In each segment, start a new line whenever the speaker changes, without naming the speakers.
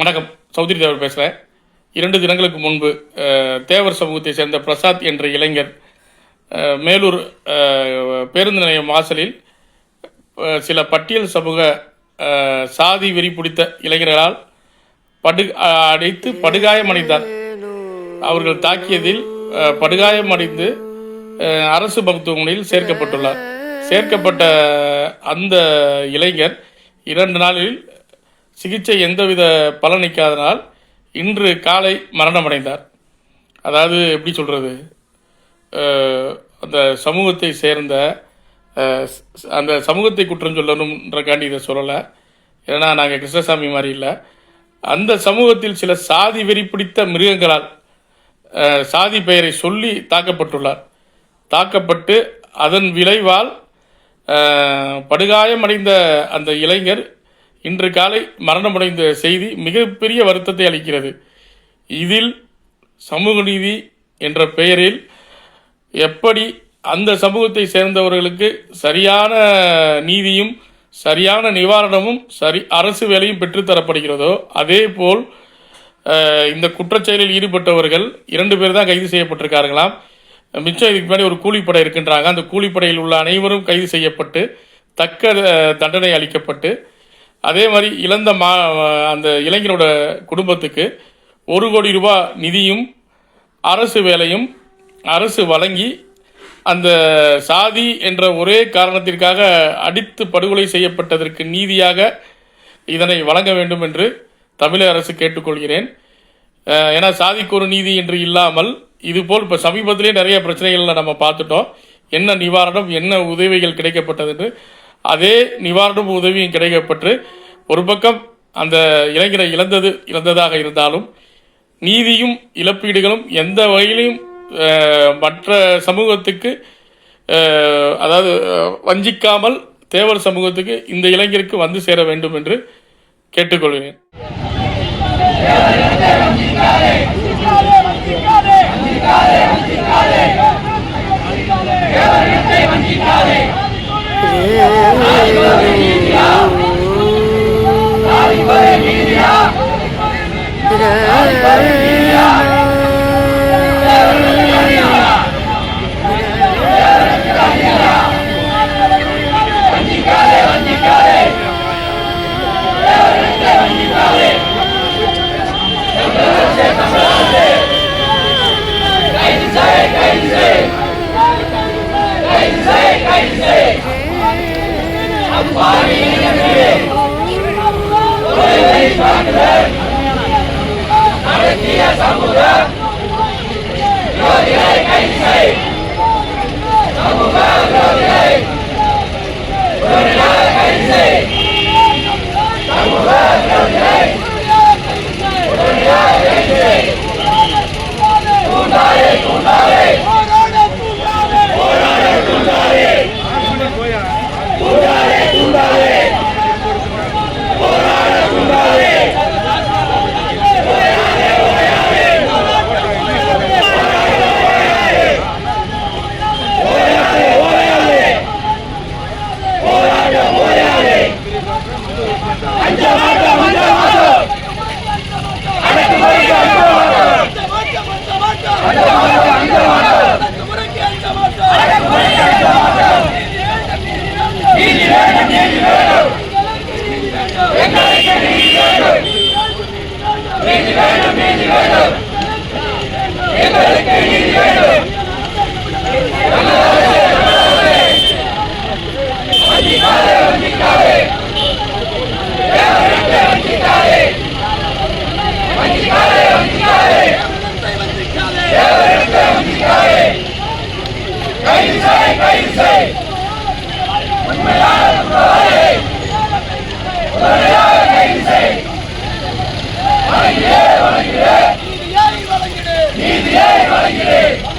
வணக்கம். சௌத்ரி தேவர் பேசுகிறேன் இரண்டு தினங்களுக்கு முன்பு தேவர் சமூகத்தை சேர்ந்த பிரசாத் என்ற இளைஞர் மேலூர் பேருந்து நிலையம் வாசலில் சில பட்டியல் சமூக சாதி வெறி பிடித்த இளைஞர்களால் படு அடைத்து அடித்து படுகாயமடைந்தார் அவர்கள் தாக்கியதில் படுகாயம் படுகாயமடைந்து அரசு மருத்துவமனையில் சேர்க்கப்பட்டுள்ளார். சேர்க்கப்பட்ட அந்த இளைஞர் இரண்டு நாளில் சிகிச்சை எந்தவித பலனிக்காதனால் இன்று காலை மரணமடைந்தார். அதாவது எப்படி சொல்கிறது அந்த சமூகத்தை சேர்ந்த அந்த சமூகத்தை குற்றம் சொல்லணுன்றக்காண்டி இதை சொல்லலை. ஏன்னா நாங்கள் கிருஷ்ணசாமி மாதிரி இல்லை. அந்த சமூகத்தில் சில சாதி வெறி பிடித்த மிருகங்களால் சாதி பெயரை சொல்லி தாக்கப்பட்டுள்ளார். தாக்கப்பட்டு அதன் விளைவால் படுகாயமடைந்த அந்த இளைஞர் இன்று காலை மரணமடைந்த செய்தி மிகப்பெரிய வருத்தத்தை அளிக்கிறது. இதில் சமூக நீதி என்ற பெயரில் எப்படி அந்த சமூகத்தை சேர்ந்தவர்களுக்கு சரியான நீதியும் சரியான நிவாரணமும் சரி அரசு வேலையும் பெற்றுத்தரப்படுகிறதோ அதே போல் இந்த குற்றச்செயலில் ஈடுபட்டவர்கள் இரண்டு பேர் தான் கைது செய்யப்பட்டிருக்கார்களாம். மிச்சம் இதுக்கு முன்னாடி ஒரு கூலிப்படை இருக்கின்றாங்க. அந்த கூலிப்படையில் உள்ள அனைவரும் கைது செய்யப்பட்டு தக்க தண்டனை அளிக்கப்பட்டு அதே மாதிரி இழந்த மா அந்த இளைஞரோட குடும்பத்துக்கு ஒரு கோடி ரூபாய் நிதியும் அரசு வேலையும் அரசு வழங்கி அந்த சாதி என்ற ஒரே காரணத்திற்காக அடித்து படுகொலை செய்யப்பட்டதற்கு நீதியாக இதனை வழங்க வேண்டும் என்று தமிழக அரசு கேட்டுக்கொள்கிறேன். ஏன்னா சாதிக்கு ஒரு நீதி என்று இல்லாமல் இதுபோல் இப்போ சமீபத்திலே நிறைய பிரச்சனைகளை நம்ம பார்த்துட்டோம். என்ன நிவாரணம் என்ன உதவிகள் கிடைக்கப்பட்டது என்று அதே நிவாரணம் உதவியும் கிடைக்கப்பட்டு ஒரு பக்கம் அந்த இளைஞரை இழந்தது இழந்ததாக இருந்தாலும் நீதியும் இழப்பீடுகளும் எந்த வகையிலும் மற்ற சமூகத்துக்கு அதாவது வஞ்சிக்காமல் தேவர் சமூகத்துக்கு இந்த இளைஞருக்கு வந்து சேர வேண்டும் என்று கேட்டுக்கொள்கிறேன்
企业强不强？வழங்கிடு
கையிலே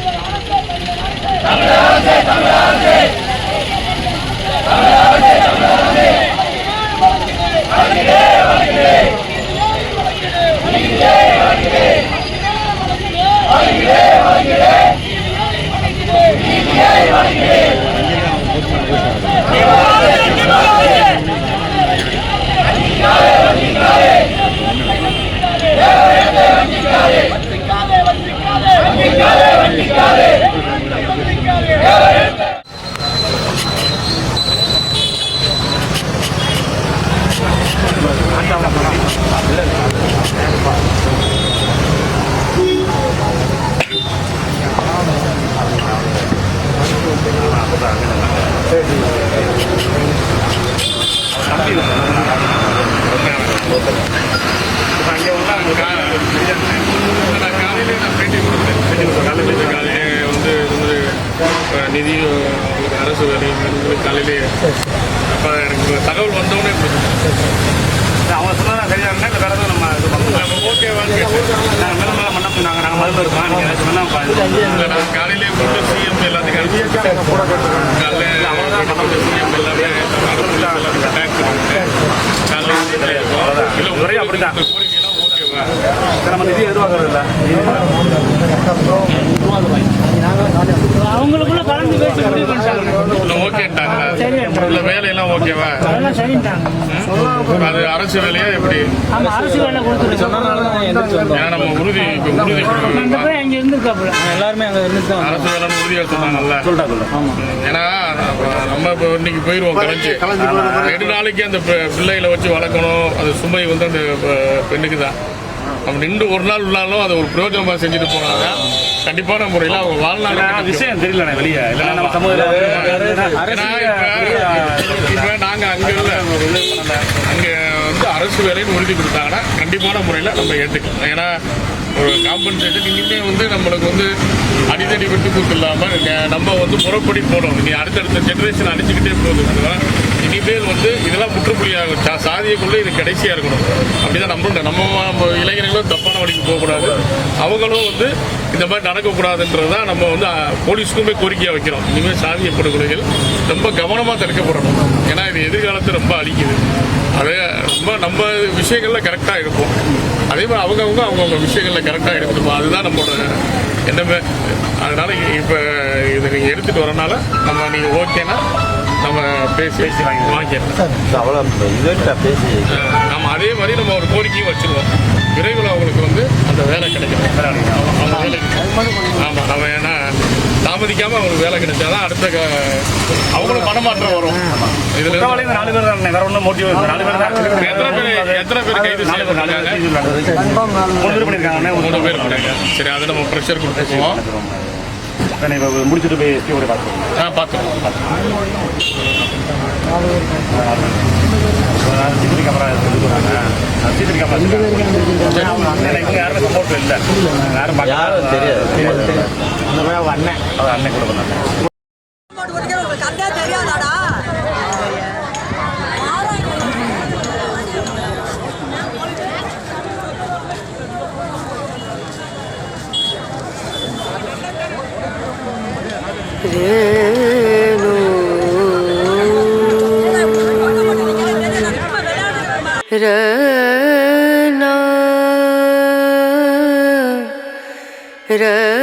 காலையிலே நான் பேட்டி கொடுத்தேன் காலையிலே காலையிலே வந்து அஹ், நிதி அரசு வேலை வந்து காலையிலே அப்போ எனக்கு தகவல் வந்தோடனே
அவங்க சொன்னதா சரியா இருந்தா இல்லை வேறு நம்ம இது பண்ணலாம்
ஓகேவான்னு
நாங்கள் மேலே மேலே மண்டபம் நாங்கள் நாங்கள் மருந்து இருக்கோம். நீங்கள் ஏதாச்சும் வேணா
நான் காலையிலே கூப்பிட்டு சிஎம் எல்லாத்துக்கும் அனுப்பிச்சு காலையில் அவ்வளோதான் சிஎம் எல்லாமே எல்லாத்துக்கும் பேக் பண்ணிவிட்டேன் காலையில் இல்லை
அப்படிதான். நம்ம நிதி எதிர்பார்க்கறது இல்லை
அவங்களுக்குள்ள கலந்து பேசி முடிவு பண்ணிட்டாங்க.
இல்லை ஓகேன்ட்டாங்களா இல்லை வேலையெல்லாம் ஓகேவா
அதெல்லாம்
அது அரசு வேலையா எப்படி?
ஆமா அரசு வேலை கொடுத்துருக்கோம்
ஏன்னா நம்ம உறுதி உறுதி
அந்த அங்க இருந்திருக்காப்புல.
எல்லாருமே அங்கே
அரசு வேலைன்னு உறுதியாக சொன்னாங்கல்ல? ஏன்னா நம்ம இப்போ இன்னைக்கு போயிடுவோம் கலைஞ்சு. ரெண்டு நாளைக்கு அந்த பி- பிள்ளைகளை வச்சு வளர்க்கணும். அது சுமை வந்து அந்த பெண்ணுக்கு தான் நம்ம நின்று ஒரு நாள் உள்ளாலும் அதை ஒரு பிரயோஜனமாக செஞ்சுட்டு போனாங்க. கண்டிப்பான முறையில் அவங்க வாழ்நாள்
விஷயம் தெரியல வெளியே.
இப்ப இப்ப நாங்க அங்க இல்ல. அங்க வந்து அரசு வேலைன்னு உறுதி கொடுத்தாங்கன்னா கண்டிப்பான முறையில் நம்ம ஏற்றுக்கலாம் ஏன்னா ஒரு காம்பன்சேஷன் இனிமே வந்து நம்மளுக்கு வந்து அடித்தடி விட்டு கூத்து நம்ம வந்து முறைப்படி போடணும். நீ அடுத்தடுத்த ஜென்ரேஷன் அடிச்சுக்கிட்டே போகுது. அதுவா இனிமேல் வந்து இதெல்லாம் முற்றுப்புள்ளியாகும் சாதியக்குள்ளே இது கடைசியா இருக்கணும். அப்படிதான் நம்ம நம்ம நம்ம இளைஞர்களும் தப்பான வழிக்கு போகக்கூடாது. அவங்களும் வந்து இந்த மாதிரி நடக்கக்கூடாதுன்றதான் நம்ம வந்து போலீஸுக்குமே போலீஸ்க்குமே கோரிக்கையாக வைக்கிறோம். இனிமேல் சாதிய படுகொலைகள் ரொம்ப கவனமாக தடுக்கப்படணும். ஏன்னா இது எதிர்காலத்தை ரொம்ப அழிக்குது. அதே ரொம்ப நம்ம விஷயங்கள்ல கரெக்டாக இருப்போம். அதே மாதிரி அவங்கவுங்க அவங்கவுங்க விஷயங்களில் கரெக்டாக எடுத்துப்போம் அதுதான் நம்மளோட எண்ணமே. அதனால இப்போ இதை நீங்கள் எடுத்துகிட்டு வரனால நம்ம நீங்கள் ஓகேனா நம்ம பேசி பேசி வாங்கி வாங்கிடலாம்.
அவ்வளோ பேசி.
நம்ம அதே மாதிரி நம்ம ஒரு கோரிக்கையும் வச்சிருவோம். விரைவில் அவங்களுக்கு வந்து அந்த வேலை கிடைக்கணும். தாமதிக்காமல் அவங்களுக்கு வேலை கிடைச்சாதான் அடுத்த அவங்களும் மனமாற்றம் வரும். இதுல
நாலு பேர் தான்? வேற ஒன்றும் மோட்டிவ் நாலு பேர் தான்
எத்தனை பேர் எத்தனை பேர் கைது செய்யப்பட்டிருக்காங்க?
மூணு பேர் பண்ணியிருக்காங்க.
மூணு பேர் இருக்காங்க சரி அதை நம்ம ப்ரெஷர் கொடுத்துருவோம்
இப்போ முடிச்சுட்டு போய் எஸ்பி கூட பார்த்துருவோம்
ஆ பார்த்தோம்
சிசிடிவி கேமரா சொல்லுவாங்க சிசிடிவி கேமரா இவங்க யாருமே சப்போர்ட் இல்லை. யாரும்.
யாரும் தெரியாது.
அந்த மாதிரி அவங்க அண்ணன் அவர் அண்ணன் கூட பண்ணாங்க
রেণু
রে রে